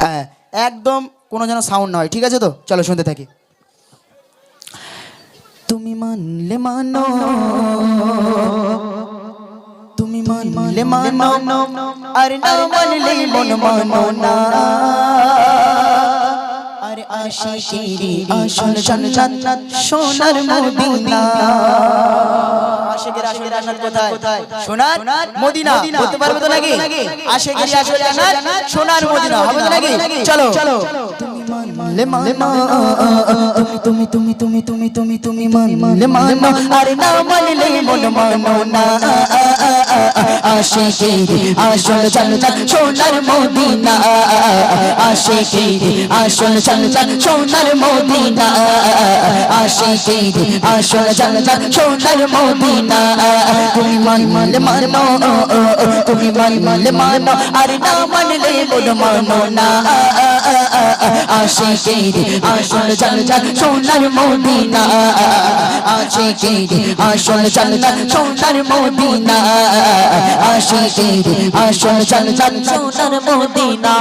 হ্যাঁ একদম কোনো যেন সাউন্ড নয় ঠিক আছে তো চলো শুনতে থাকি তুমি মানলে মানো তুমি মানলে মানো আর না মানলে মন মানো না আরে আশিকি আসল জান্নাত সোনার মদিনা আশিকের আসল জান্নাত কোথায়? সোনার মদিনা। বলতে পারবে তো নাকি? আশিকের আসল জান্নাত সোনার মদিনা। হবে তো নাকি? চলো। চলো। তুমি তুমি তুমি তুমি তুমি তুমি তুমি মানলে মানো আরে না মানলে মন মানো না আশিকি আসল জান্নাত সোনার মদিনা। আশিকি আসল জান্নাত সোনার মদিনা। আশিকি আসল জান্নাত সোনার মদিনা। তুমি মান মানলে মানো, তুমি মান মানলে মানো, আরে না মানলে মন মানো না। আশিকি আসল জান্নাত সোনার মদিনা। আশিকি আসল জান্নাত সোনার মদিনা। আশিকি আসল জান্নাত সোনার মদিনা।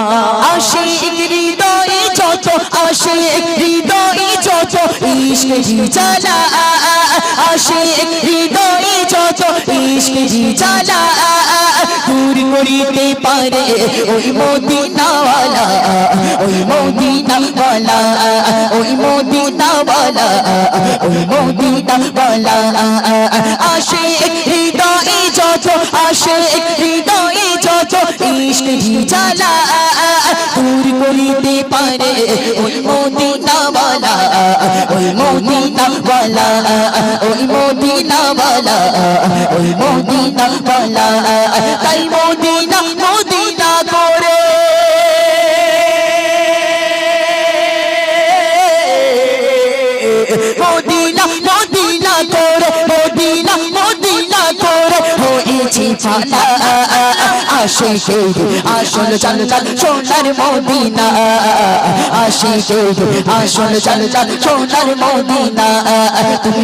আশিক হৃদয়ে যত আশিক হৃদয়ে যত ইশক জ্বালা। আশিক হৃদয়ে যত ইশক জ্বালা। দূর করিতে পারে ওই মদিনাওয়ালা ওই মদিনাওয়ালা ওই মদিনাওয়ালা ওই মদিনাওয়ালা। আশিক যত আশিক হৃদয়ে যত ইশক জ্বালা দূর করিতে পারে ওই মদিনাওয়ালা ওই মদিনাওয়ালা ওই মদিনাওয়ালা ওই মদিনাওয়ালা তাই মদিনা মদিনা করে। মদিনা ফালা আসে কে আসল চাল চাল সোনার মদিনা। আসে কে আসল চাল চাল সোনার মদিনা। তুমি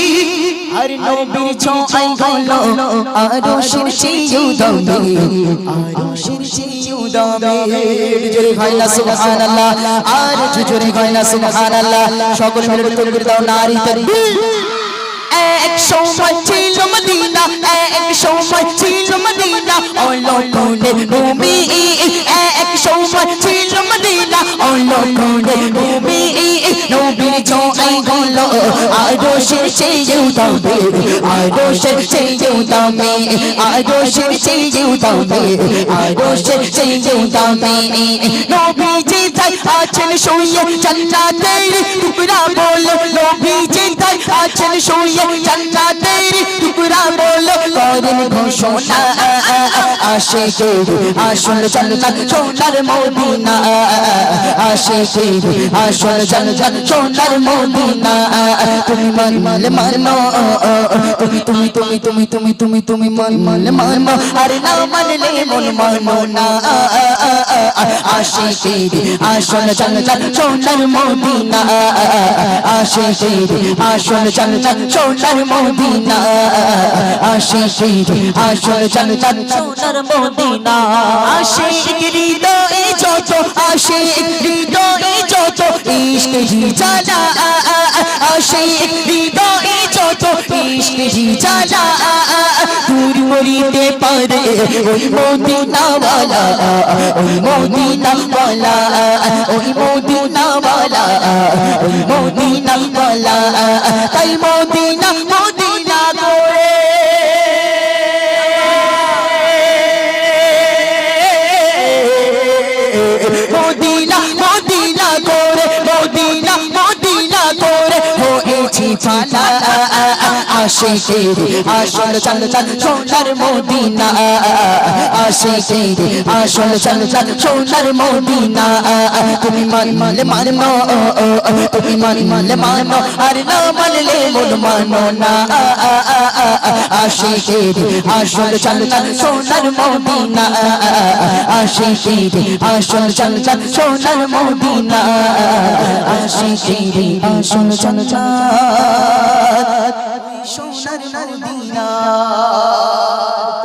আরে নবীর ছোঁয়াই গলো আরও শিরশিউ দমে আরও শিরশিউ দমে জোরে না সুবহানাল্লাহ আর জোরে না সুবহানাল্লাহ সকল মিলে তকবীর দাও নারী তাকবীর এক সময় ছিল মদিনা এক সময় ছিল মদিনা অলকনে ভূমি এক সময় ছিল মদিনা। অলকনে ভূমি নবীর ছোঁয়াই গলো আরও শেষেও তবে আরও শেষেও তবে আরও শেষেও তবে আরও শেষেও তবে নবী যে তাই আছেন শুয়ে জান্নাতের টুকরা বলো নবী যে তাই আছেন শুয়ে জান্নাতের টুকরা বলো করেন ঘোষণা আসে কে আসল জান্নাত সোনার মদিনা আসে কে আসল জান্নাত সোনার মদিনা। তুমি মান মালে মানো তুমি তুমি তুমি তুমি তুমি তুমি তুমি মান মালে মানো আরে না মানলে মন মানো না। আসে কে আসল জান্নাত সোনার মদিনা। আসে কে আসল জান্নাত সোনার মদিনা। আসে কে আসল জান্নাত সোনার মদিনা। আসে হৃদয়ে যত যত জ্বালা আসে হৃদয়ে যত ইশক জ্বালা দূর করিতে পারে ওই মদিনাওয়ালা ওই মদিনাওয়ালা ওই মদিনাওয়ালা ওই মদিনাওয়ালা তাই মদিনা আশিকের আসল চল চল সোনার মদিনা আশিকের আসল চল সোনার মদিনা। তুমি মান মালে মানো তুমি মান মালে মানো আর না মানলে মন মানো না। আশিকের আসল চল সোনার মদিনা। আশিকের আসল চল সোনার মদিনা। আশিকের আসল চল সোনার মদিনা।